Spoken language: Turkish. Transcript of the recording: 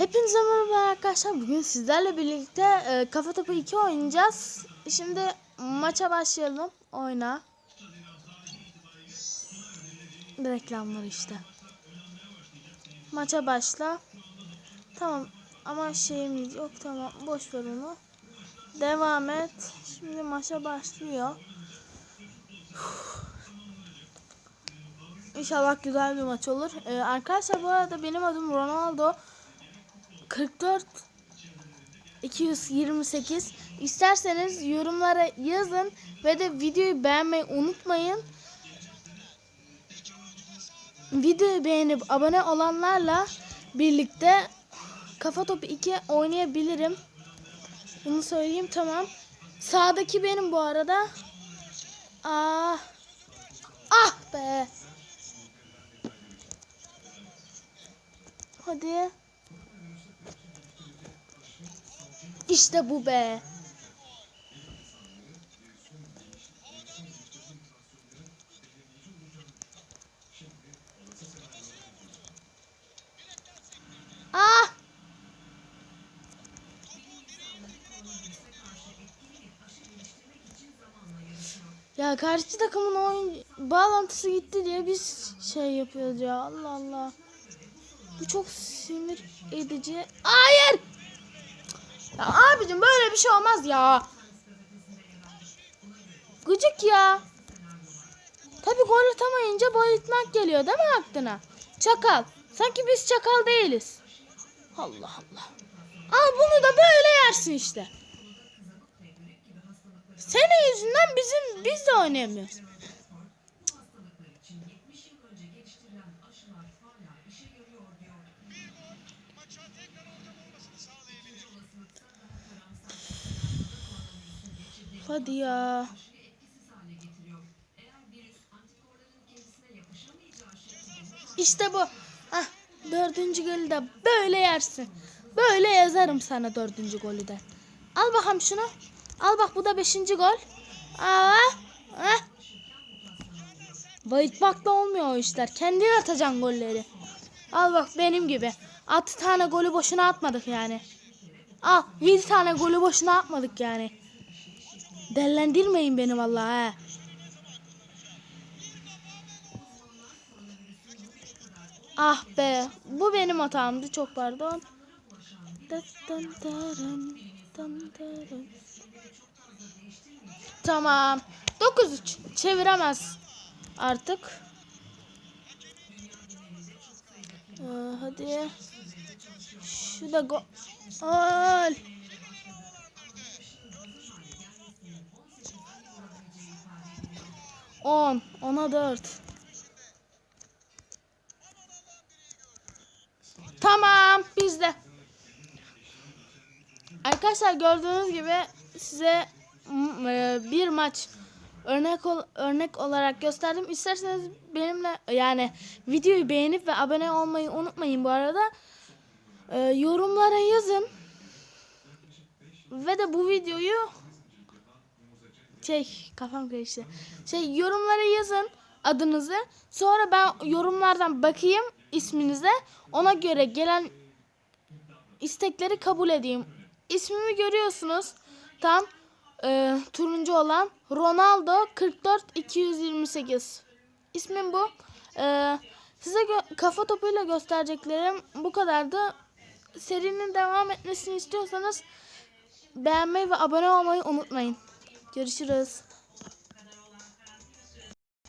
Hepinize merhaba arkadaşlar. Bugün sizlerle birlikte e, Kafa Topu 2 oynayacağız. Şimdi maça başlayalım. Oyna. Reklamlar işte. Maça başla. Tamam ama şeyimiz yok. Tamam boş ver onu. Devam et. Şimdi maça başlıyor. İnşallah güzel bir maç olur. Ee, arkadaşlar bu arada benim adım Ronaldo. 44 228 İsterseniz yorumlara yazın ve de videoyu beğenmeyi unutmayın. Videoyu beğenip abone olanlarla birlikte Kafa Topu 2 oynayabilirim. Bunu söyleyeyim tamam. Sağdaki benim bu arada. Ah. Ah be. Hadi. İşte bu be. Ah! Ya karşı takımın oyun bağlantısı gitti diye biz şey yapıyoruz ya. Allah Allah. Bu çok sinir edici. Hayır! Ya abicim böyle bir şey olmaz ya. Gıcık ya. Tabi gol atamayınca bayıltmak geliyor değil mi aklına? Çakal. Sanki biz çakal değiliz. Allah Allah. Al bunu da böyle yersin işte. Senin yüzünden bizim biz de oynayamıyoruz. Hadi ya. İşte bu. Ah, dördüncü golü de böyle yersin. Böyle yazarım sana dördüncü golü de. Al bakalım şunu. Al bak bu da beşinci gol. Aa, ah. Bayıltmakla olmuyor o işler. Kendin atacaksın golleri. Al bak benim gibi. Altı tane golü boşuna atmadık yani. Al yedi tane golü boşuna atmadık yani. Dellendirmeyin beni vallahi he. Ah be. Bu benim hatamdı. Çok pardon. Tamam. 9-3. Çeviremez artık. Ee, hadi. Şu da gol. Gol. On. Ona dört. Tamam. Bizde. Arkadaşlar gördüğünüz gibi size e, bir maç örnek ol- örnek olarak gösterdim. İsterseniz benimle yani videoyu beğenip ve abone olmayı unutmayın bu arada. E, yorumlara yazın. Ve de bu videoyu şey kafam karıştı. Şey yorumlara yazın adınızı. Sonra ben yorumlardan bakayım isminize. Ona göre gelen istekleri kabul edeyim. İsmimi görüyorsunuz. Tam e, turuncu olan Ronaldo 44 228. İsmim bu. E, size kafa topuyla göstereceklerim bu kadardı. Serinin devam etmesini istiyorsanız beğenmeyi ve abone olmayı unutmayın. Görüşürüz.